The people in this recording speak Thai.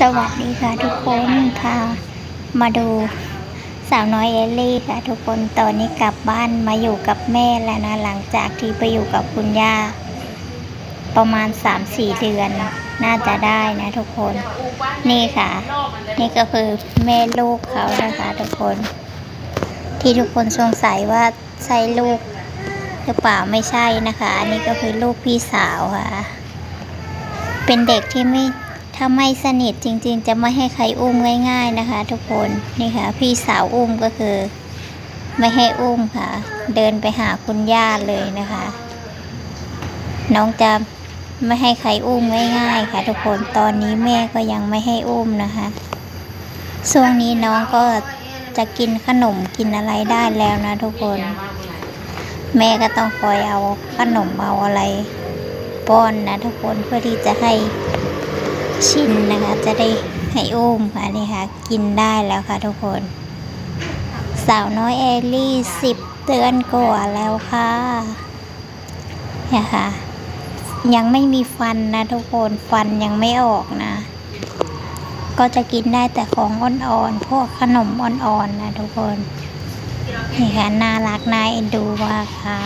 สวัสดีค่ะทุกคนพามาดูสาวน้อยเอลลี่ค่ะทุกคนตอนนี้กลับบ้านมาอยู่กับแม่แล้วนะหลังจากที่ไปอยู่กับคุณย่า ประมาณ 3-4 เดือน น่าจะได้นะทุกคน นี่ค่ะ นี่ก็คือแม่ลูกเขานะคะทุกคน ที่ทุกคนสงสัยว่าใช่ลูกหรือเปล่าไม่ใช่นะคะ อันนี้ก็คือลูกพี่สาวค่ะ เป็นเด็กที่ไม่ ถ้าไม่สนิทจริงๆ จะไม่ให้ใครอุ้มง่าย ๆนะคะ ทุกคนนี่ค่ะ พี่สาวอุ้มก็คือ ไม่ให้อุ้มค่ะ เดินไปหาคุณย่าเลยนะคะ น้องจะไม่ให้ใครอุ้มง่ายๆ ค่ะ ทุกคนตอนนี้แม่ก็ยังไม่ให้อุ้มนะคะช่วงนี้น้องก็จะกินขนมกินอะไรได้แล้วนะ ทุกคน แม่ก็ต้องคอยเอาขนมเอาอะไรป้อนนะทุกคนเพื่อที่จะให้ ชินนะคะ จะได้ให้อุ้มค่ะนี่ค่ะ กินได้แล้วค่ะทุกคน สาวน้อยเอลลี่สิบเดือนกว่าแล้วค่ะเนี่ยค่ะ ยังไม่มีฟันนะทุกคนฟันยังไม่ออกนะ ก็จะกินได้แต่ของอ่อนๆพวกขนมอ่อนๆนะทุกคนนี่ค่ะน่ารักน่าเอ็นดูมากค่ะ